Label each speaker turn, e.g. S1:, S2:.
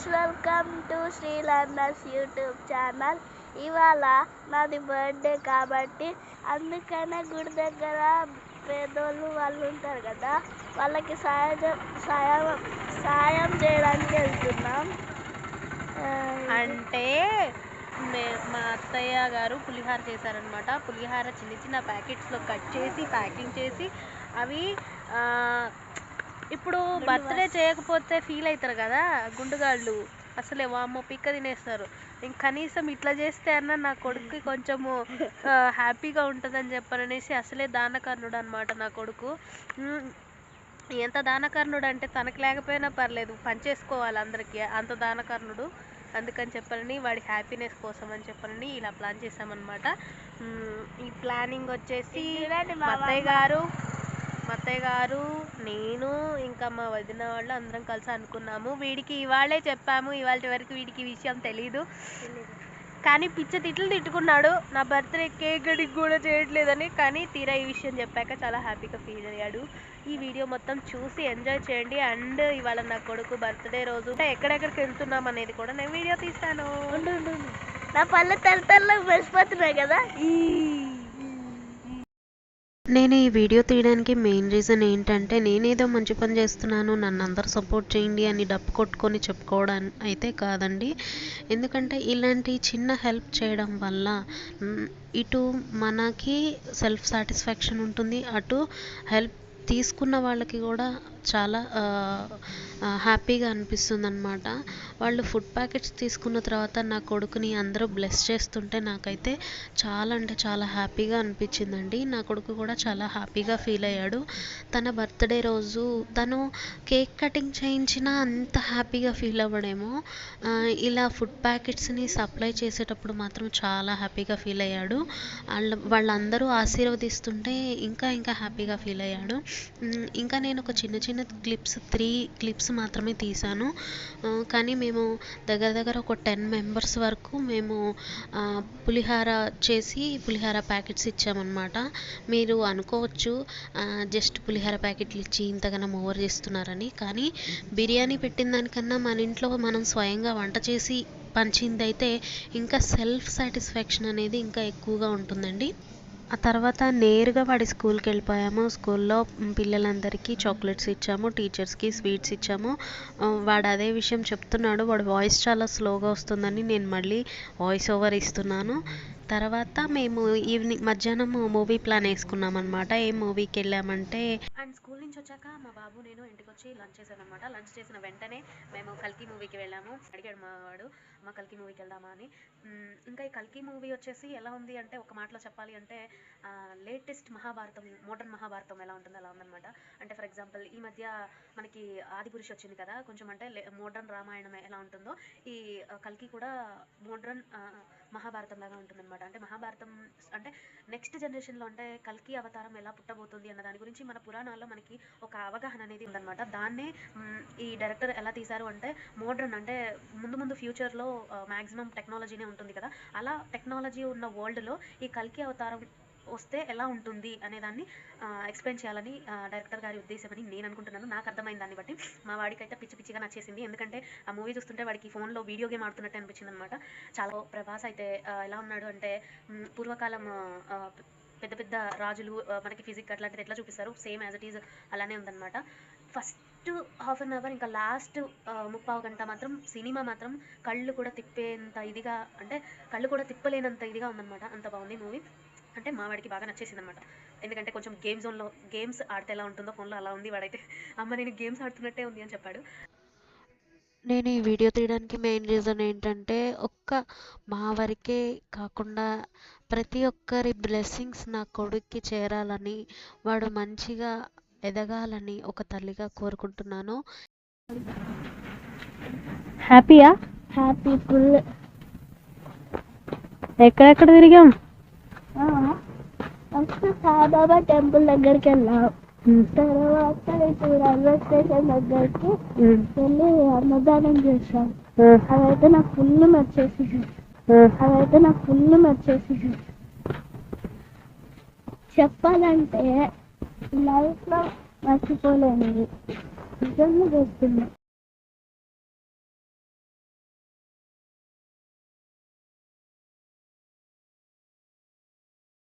S1: Friends welcome to Sri learners YouTube channel ఇవాళ నాది birthday కాబట్టి అందుకనే గుడి దగ్గర పేదోళ్ళు వాళ్ళు ఉంటారు కదా వాళ్ళకి సాయం సాయం సాయం చేయడానికి వెళ్తున్నాం.
S2: అంటే మే- మా అత్తయ్య గారు పులిహార చేశారనమాట పులిహార చిన్న చిన్న ప్యాకెట్స్లో కట్ చేసి ప్యాకింగ్ చేసి అవి ఇప్పుడు బర్త్డే చేయకపోతే ఫీల్ అవుతారు కదా గుండుగాళ్ళు. అసలే వామ్మో పిక్క తినేస్తారు. ఇంక కనీసం ఇట్లా చేస్తే అన్న నా కొడుకు కొంచెము హ్యాపీగా ఉంటుందని చెప్పననేసి అసలే దానకర్ణుడు అనమాట నా కొడుకు. ఎంత దానకర్ణుడు అంటే తనకు లేకపోయినా పర్లేదు పంచేసుకోవాలి అందరికీ. అంత దానకర్ణుడు. అందుకని చెప్పని వాడి హ్యాపీనెస్ కోసం అని చెప్పని ఇలా ప్లాన్ చేసామన్నమాట ఈ ప్లానింగ్ వచ్చేసి అత్తయ్య గారు మా అత్తయ్య గారు నేను ఇంకా మా వదిన వాళ్ళు అందరం కలిసి అనుకున్నాము. వీడికి ఇవాళే చెప్పాము. ఇవాళ వరకు వీడికి ఈ విషయం తెలీదు. కానీ పిచ్చ తిట్లు తిట్టుకున్నాడు. నా బర్త్డే కేక్ గడికి కూడా చేయట్లేదని. కానీ తీరా ఈ విషయం చెప్పాక చాలా హ్యాపీగా ఫీల్ అయ్యాడు. ఈ వీడియో మొత్తం చూసి ఎంజాయ్ చేయండి. అండ్ ఇవాళ నా కొడుకు బర్త్డే రోజు. ఎక్కడెక్కడికి వెళ్తున్నాం అనేది కూడా నేను వీడియో తీస్తాను.
S1: నా పళ్ళు తెల్ల తెల్లగా మెరిసిపోతున్నాయి కదా
S3: నేను ఈ వీడియో తీయడానికి మెయిన్ రీజన్ ఏంటంటే నేనేదో మంచి పని చేస్తున్నాను నన్ను అందరు సపోర్ట్ చేయండి అని డప్పు కొట్టుకొని చెప్పుకోవడం అయితే కాదండి. ఎందుకంటే ఇలాంటి చిన్న హెల్ప్ చేయడం వల్ల ఇటు మనకి సెల్ఫ్ సాటిస్ఫాక్షన్ ఉంటుంది అటు హెల్ప్ తీసుకున్న వాళ్ళకి కూడా చాలా హ్యాపీగా అనిపిస్తుంది అనమాట వాళ్ళు ఫుడ్ ప్యాకెట్స్ తీసుకున్న తర్వాత నా కొడుకుని అందరూ బ్లెస్ చేస్తుంటే నాకైతే చాలా అంటే చాలా హ్యాపీగా అనిపించిందండి. నా కొడుకు కూడా చాలా హ్యాపీగా ఫీల్ అయ్యాడు. తన బర్త్డే రోజు తను కేక్ కటింగ్ చేయించినా అంత హ్యాపీగా ఫీల్ అవ్వడేమో. ఇలా ఫుడ్ ప్యాకెట్స్ని సప్లై చేసేటప్పుడు మాత్రం చాలా హ్యాపీగా ఫీల్ అయ్యాడు. వాళ్ళ వాళ్ళందరూ ఆశీర్వదిస్తుంటే ఇంకా ఇంకా హ్యాపీగా ఫీల్ అయ్యాడు. ఇంకా నేను ఒక చిన్న చిన్న క్లిప్స్ త్రీ క్లిప్స్ మాత్రమే తీసాను కానీ మేము దగ్గర దగ్గర ఒక టెన్ మెంబర్స్ వరకు మేము పులిహార చేసి పులిహార ప్యాకెట్స్ ఇచ్చామన్నమాట. మీరు అనుకోవచ్చు జస్ట్ పులిహార ప్యాకెట్లు ఇచ్చి ఇంతగానం ఓవర్ చేస్తున్నారని. కానీ బిర్యానీ పెట్టిన దానికన్నా మన ఇంట్లో మనం స్వయంగా వంట చేసి పంచిందైతే ఇంకా సెల్ఫ్ సాటిస్ఫాక్షన్ అనేది ఇంకా ఎక్కువగా ఉంటుందండి. ఆ తర్వాత నేరుగా వాడి స్కూల్కి వెళ్ళిపోయాము. స్కూల్లో పిల్లలందరికీ చాక్లెట్స్ ఇచ్చాము టీచర్స్కి స్వీట్స్ ఇచ్చాము. వాడు అదే విషయం చెప్తున్నాడు. వాడి వాయిస్ చాలా స్లోగా వస్తుందని నేను మళ్ళీ వాయిస్ ఓవర్ ఇస్తున్నాను. తర్వాత మేము ఈవినింగ్ మధ్యాహ్నం మూవీ ప్లాన్ వేసుకున్నాం అనమాట ఏ మూవీకి వెళ్ళామంటే
S2: అండ్ స్కూల్ నుంచి వచ్చాక మా బాబు నేను ఇంటికి వచ్చి లంచ్ చేశాను అనమాట లంచ్ చేసిన వెంటనే మేము కల్కి మూవీకి వెళ్ళాము. అడిగాడు మా వాడు మా కల్కి మూవీకి వెళ్దామా? అని. ఇంకా ఈ కల్కి మూవీ వచ్చేసి ఎలా ఉంది అంటే ఒక మాటలో చెప్పాలి అంటే లేటెస్ట్ మహాభారతం మోడర్న్ మహాభారతం ఎలా ఉంటుందో అలా ఉందన్నమాట. అంటే ఫర్ ఎగ్జాంపుల్ ఈ మధ్య మనకి ఆదిపురుష్ వచ్చింది కదా కొంచెం అంటే మోడర్న్ రామాయణం ఎలా ఉంటుందో ఈ కల్కి కూడా మోడర్న్ మహాభారతం లాగా ఉంటుందన్నమాట. అంటే మహాభారతం అంటే నెక్స్ట్ జనరేషన్లో అంటే కల్కి అవతారం ఎలా పుట్టబోతుంది అన్న దాని గురించి మన పురాణాల్లో మనకి ఒక అవగాహన అనేది ఉందన్నమాట. దాన్నే ఈ డైరెక్టర్ ఎలా తీశారు అంటే మోడ్రన్ అంటే ముందు ముందు ఫ్యూచర్లో మ్యాక్సిమం టెక్నాలజీనే ఉంటుంది కదా. అలా టెక్నాలజీ ఉన్న వరల్డ్లో ఈ కల్కి అవతారం వస్తే ఎలా ఉంటుంది అనే దాన్ని ఎక్స్ప్లెయిన్ చేయాలని డైరెక్టర్ గారి ఉద్దేశం అని నేను అనుకుంటున్నాను. నాకు అర్థమైంది దాన్ని బట్టి. మా వాడికి అయితే పిచ్చి పిచ్చిగా నచ్చేసింది. ఎందుకంటే ఆ మూవీ చూస్తుంటే వాడికి ఫోన్లో వీడియో గేమ్ ఆడుతున్నట్టు అనిపించింది అనమాట చాలా ప్రభాస్ అయితే ఎలా ఉన్నాడు అంటే పూర్వకాలం పెద్ద పెద్ద రాజులు మనకి ఫిజిక్ అట్లాంటిది ఎట్లా చూపిస్తారు? సేమ్ యాజ్ ఇట్ ఈజ్ అలానే ఉందన్నమాట. ఫస్ట్ హాఫ్ అన్ అవర్ ఇంకా లాస్ట్ ముప్పావు గంట మాత్రం సినిమా మాత్రం కళ్ళు కూడా తిప్పేంత ఇదిగా అంటే కళ్ళు కూడా తిప్పలేనంత ఇదిగా ఉందన్నమాట. అంత బాగుంది మూవీ అంటే మా వాడికి బాగా నచ్చేసింది అనమాట ఎందుకంటే కొంచెం గేమ్ జోన్లో గేమ్స్ ఆడితే ఎలా ఉంటుందో ఫోన్లో అలా ఉంది వాడైతే. అమ్మ నేను గేమ్స్ ఆడుతున్నట్టే ఉంది అని చెప్పాడు.
S3: నేను ఈ వీడియో తీయడానికి మెయిన్ రీజన్ ఏంటంటే ఒక్క మా వరకే కాకుండా ప్రతి ఒక్కరి బ్లెస్సింగ్స్ నా కొడుక్కి చేరాలని వాడు మంచిగా ఎదగాలని ఒక తల్లిగా కోరుకుంటున్నాను.
S2: హ్యాపీయా
S1: హ్యాపీ ఫుల్
S2: ఎక్కడెక్కడ తిరిగాం
S1: ఫస్ట్ సాయిబాబా టెంపుల్ దగ్గరికి వెళ్ళాం. తర్వాత ఇటు రైల్వే స్టేషన్ దగ్గరికి వెళ్ళి అన్నదానం చేసాం అవైతే నాకు ఫుల్ నచ్చేసి అవైతే నాకు ఫుల్ నచ్చేసి చెప్పాలంటే లైఫ్లో మర్చిపోలేనిది నిజంగా చేస్తున్నా